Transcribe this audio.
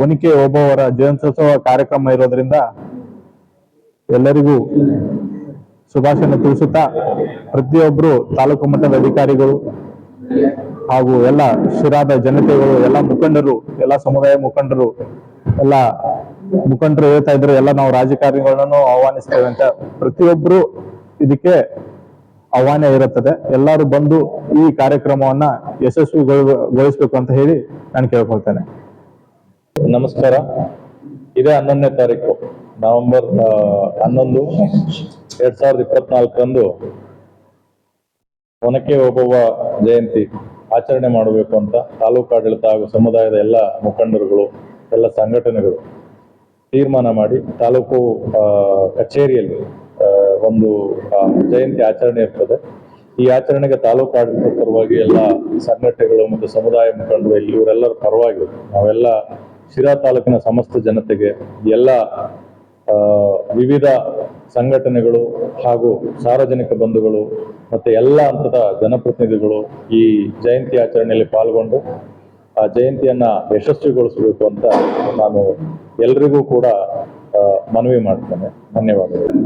ಒನಿಕೆ ಒಬ್ಬವರ ಜಯಂತ್ಯೋತ್ಸವ ಕಾರ್ಯಕ್ರಮ ಇರೋದ್ರಿಂದ ಎಲ್ಲರಿಗೂ ಶುಭಾಶಯ ತಿಳಿಸುತ್ತಾ ಪ್ರತಿಯೊಬ್ಬರು ತಾಲೂಕು ಮಟ್ಟದ ಅಧಿಕಾರಿಗಳು ಹಾಗೂ ಎಲ್ಲ ಶಿರಾದ ಜನತೆಗಳು, ಎಲ್ಲ ಮುಖಂಡರು, ಎಲ್ಲ ಸಮುದಾಯ ಮುಖಂಡರು, ಎಲ್ಲ ಮುಖಂಡರು ಹೇಳ್ತಾ ಇದ್ರು, ಎಲ್ಲ ನಾವು ರಾಜಕಾರಣಿಗಳನ್ನು ಆಹ್ವಾನಿಸ್ತೇವೆ ಅಂತ ಪ್ರತಿಯೊಬ್ಬರು ಇದಕ್ಕೆ ಆಹ್ವಾನ ಇರುತ್ತದೆ. ಎಲ್ಲರೂ ಬಂದು ಈ ಕಾರ್ಯಕ್ರಮವನ್ನ ಯಶಸ್ವಿಗೊಳಿಸಬೇಕು ಅಂತ ಹೇಳಿ ನಾನು ಕೇಳ್ಕೊಳ್ತೇನೆ. ನಮಸ್ಕಾರ. ಇದೇ ಹನ್ನೊಂದನೇ ತಾರೀಕು, ನವೆಂಬರ್ ಹನ್ನೊಂದು, ಎರಡ್ ಸಾವಿರದ ಇಪ್ಪತ್ನಾಲ್ಕರಂದು ಒನಕೆ ಓಬವ್ವ ಜಯಂತಿ ಆಚರಣೆ ಮಾಡಬೇಕು ಅಂತ ತಾಲೂಕು ಆಡಳಿತ ಹಾಗೂ ಸಮುದಾಯದ ಎಲ್ಲ ಮುಖಂಡರುಗಳು, ಎಲ್ಲ ಸಂಘಟನೆಗಳು ತೀರ್ಮಾನ ಮಾಡಿ ತಾಲೂಕು ಕಚೇರಿಯಲ್ಲಿ ಒಂದು ಜಯಂತಿ ಆಚರಣೆ ಇರ್ತದೆ. ಈ ಆಚರಣೆಗೆ ತಾಲೂಕು ಆಡಳಿತ ಪರವಾಗಿ ಎಲ್ಲ ಸಂಘಟನೆಗಳು ಮತ್ತು ಸಮುದಾಯ ಮುಖಂಡರು ಇವರೆಲ್ಲರ ಪರವಾಗಿ ನಾವೆಲ್ಲ ಶಿರಾ ತಾಲೂಕಿನ ಸಮಸ್ತ ಜನತೆಗೆ ಎಲ್ಲ ವಿವಿಧ ಸಂಘಟನೆಗಳು ಹಾಗೂ ಸಾರ್ವಜನಿಕ ಬಂಧುಗಳು ಮತ್ತೆ ಎಲ್ಲ ಹಂತದ ಜನಪ್ರತಿನಿಧಿಗಳು ಈ ಜಯಂತಿ ಆಚರಣೆಯಲ್ಲಿ ಪಾಲ್ಗೊಂಡು, ಆ ಜಯಂತಿಯನ್ನ ಯಶಸ್ವಿಗೊಳಿಸಬೇಕು ಅಂತ ನಾನು ಎಲ್ರಿಗೂ ಕೂಡ ಮನವಿ ಮಾಡ್ತೇನೆ. ಧನ್ಯವಾದಗಳು.